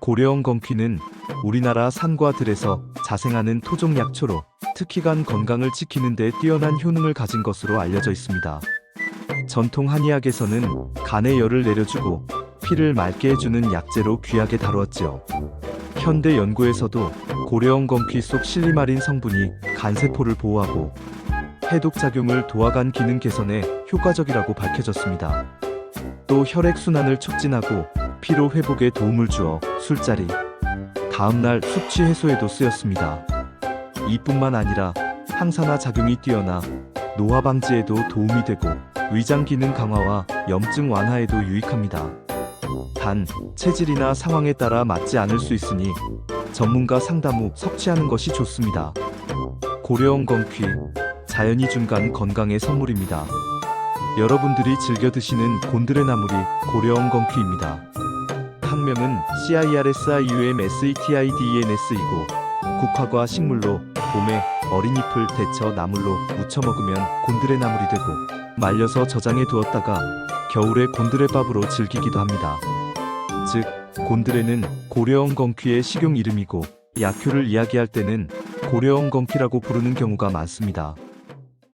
고려원 건퀴는 우리나라 산과 들에서 자생하는 토종 약초로 특히 간 건강을 지키는 데 뛰어난 효능을 가진 것으로 알려져 있습니다. 전통 한의학에서는 간의 열을 내려주고 피를 맑게 해주는 약재로 귀하게 다루었지요. 현대 연구에서도 고려원 건퀴 속 실리마린 성분이 간세포를 보호하고 해독 작용을 도와간 기능 개선에 효과적이라고 밝혀졌습니다. 또 혈액 순환을 촉진하고 피로 회복에 도움을 주어 술자리, 다음날 숙취 해소에도 쓰였습니다. 이뿐만 아니라 항산화 작용이 뛰어나 노화 방지에도 도움이 되고 위장 기능 강화와 염증 완화에도 유익합니다. 단 체질이나 상황에 따라 맞지 않을 수 있으니 전문가 상담 후 섭취하는 것이 좋습니다. 고려원 건퀴 자연이 준간 건강의 선물입니다. 여러분들이 즐겨 드시는 곤드레 나물이 고려원 건퀴입니다. 학명은 CIRSIUMSETIDENS이고 국화과 식물로 봄에 어린 잎을 데쳐 나물로 무쳐 먹으면 곤드레 나물이 되고 말려서 저장해 두었다가 겨울에 곤드레밥으로 즐기기도 합니다. 즉 곤드레는 고려원 건퀴의 식용 이름이고 약효를 이야기할 때는 고려원 건퀴라고 부르는 경우가 많습니다.